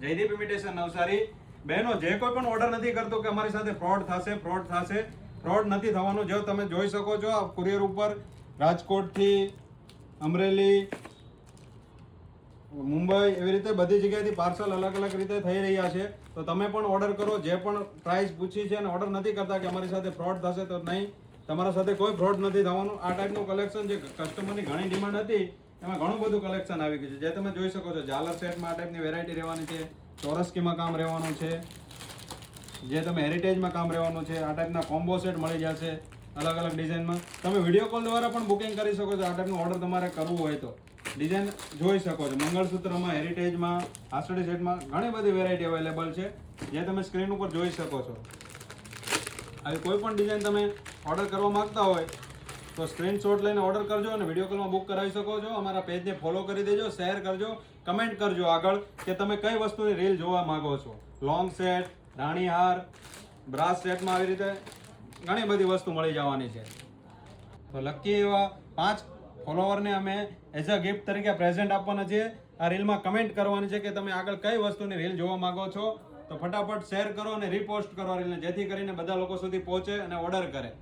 Jaydeep imitation Navsari. બહેનો, જે કોઈ પણ ઓર્ડર નથી કરતો કે અમારી સાથે ફ્રોડ થશે ફ્રોડ થશે ફ્રોડ નથી થવાનું. જો તમે જોઈ શકો છો આ કુરિયર ઉપર રાજકોટથી અમરેલી, મુંબઈ એવી રીતે બધી જગ્યાએથી પાર્સલ અલગ અલગ રીતે થઈ રહ્યા છે. તો તમે પણ ઓર્ડર કરો. જે પણ પ્રાઇસ પૂછી છે અને ઓર્ડર નથી કરતા કે અમારી સાથે ફ્રોડ થશે તો નહીં. તમારા સાથે કોઈ ફ્રોડ નથી થવાનું. આ ટાઈપનું કલેક્શન જે કસ્ટમરની ઘણી ડિમાન્ડ હતી એમાં ઘણું બધું કલેક્શન આવી ગયું છે. જે તમે જોઈ શકો છો, ઝાલર સેટમાં આ ટાઈપની વેરાયટી રહેવાની છે, ચોરસ્કીમાં કામ રહેવાનું છે, જે તમે હેરિટેજમાં કામ રહેવાનું છે, આ ટાઈપના કોમ્બો સેટ મળી જશે અલગ અલગ ડિઝાઇનમાં તમે વીડિયો કોલ દ્વારા પણ બુકિંગ કરી શકો છો, આ ટાઈપનું ઓર્ડર તમારે કરવું હોય તો. ડિઝાઇન જોઈ શકો છો, મંગળસૂત્રમાં હેરિટેજમાં આસડી સેટમાં ઘણી બધી વેરાયટી અવેલેબલ છે, જે તમે સ્ક્રીન ઉપર જોઈ શકો છો. આવી કોઈ પણ ડિઝાઇન તમે ઓર્ડર કરવા માંગતા હોય તો સ્ક્રીનશોટ લઈને ઓર્ડર કરજો અને વીડિયો કોલમાં બુક કરાવી શકો છો. અમારા પેજને ફોલો કરી દેજો શેર કરજો કમેન્ટ કરજો આગળ કે તમે કઈ વસ્તુની રીલ જોવા માગો છો. લોંગ સેટ રાણીહાર બ્રાસ સેટમાં આવી રીતે ઘણી બધી વસ્તુ મળી જવાની છે. તો લકી એવા પાંચ ફોલોવરને અમે એઝ અ ગિફ્ટ તરીકે પ્રેઝન્ટ આપવાના છે આ રીલમાં કમેન્ટ કરવાની છે કે તમે આગળ કઈ વસ્તુની રીલ જોવા માંગો છો. તો ફટાફટ શેર કરો અને રીપોસ્ટ કરો રીલને જેથી કરીને બધા લોકો સુધી પહોંચે અને ઓર્ડર કરે.